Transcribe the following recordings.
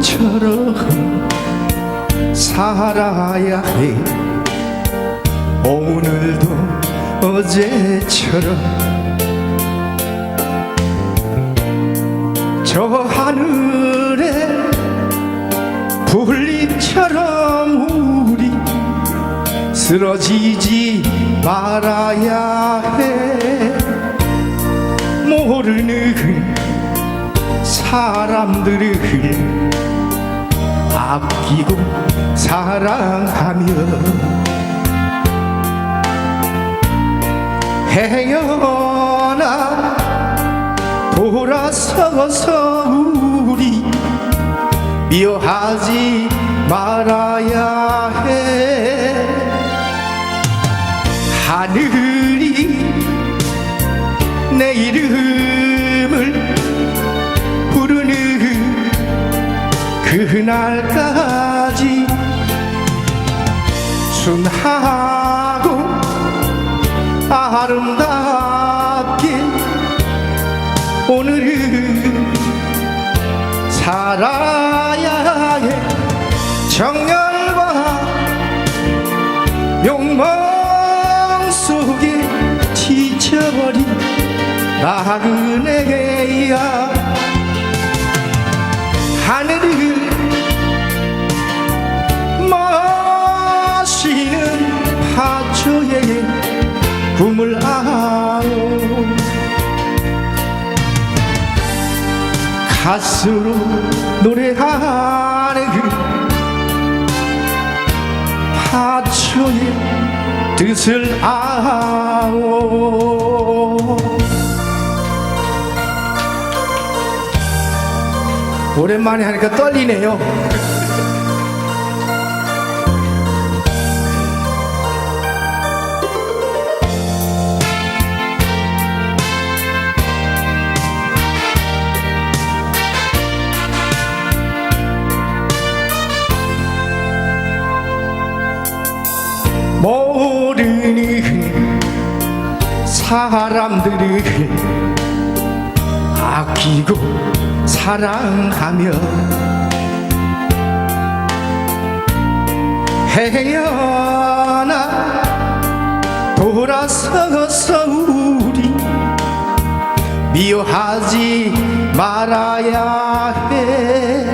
처럼 살아야 해. 오늘도 어제처럼 저 하늘에 불잎처럼 우리 쓰러지지 말아야 해. 모르는 사람들을 아끼고 사랑하며 헤어나 돌아서서 우리 미워하지 말아야 해. 하늘이 내 이름을 부르는 그날 순하고 아름답게 오늘은 살아야 해. 정열과 욕망 속에 지쳐버린 나그네야 가슴으로 노래하는 그 파초의 뜻을 아오. 오랜만에 하니까 떨리네요 사람들을 아끼고 사랑하며 헤어나 돌아서서 우리 미워하지 말아야 해.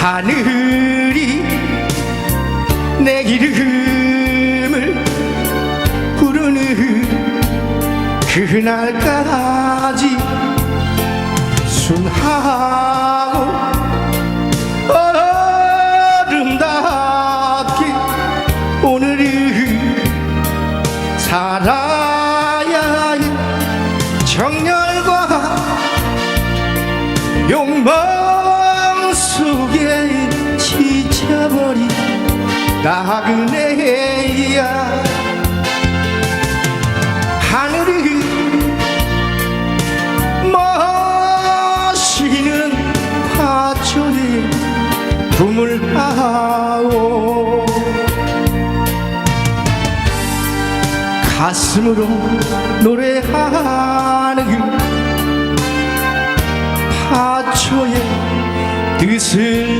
하늘이 내 이름을 그날까지 순하고 아름답게 오늘은 살아야 해 정열과 욕망 속에 지쳐버린 나그네야 꿈을 아오. 가슴으로 노래하는 그 파초의 뜻을 아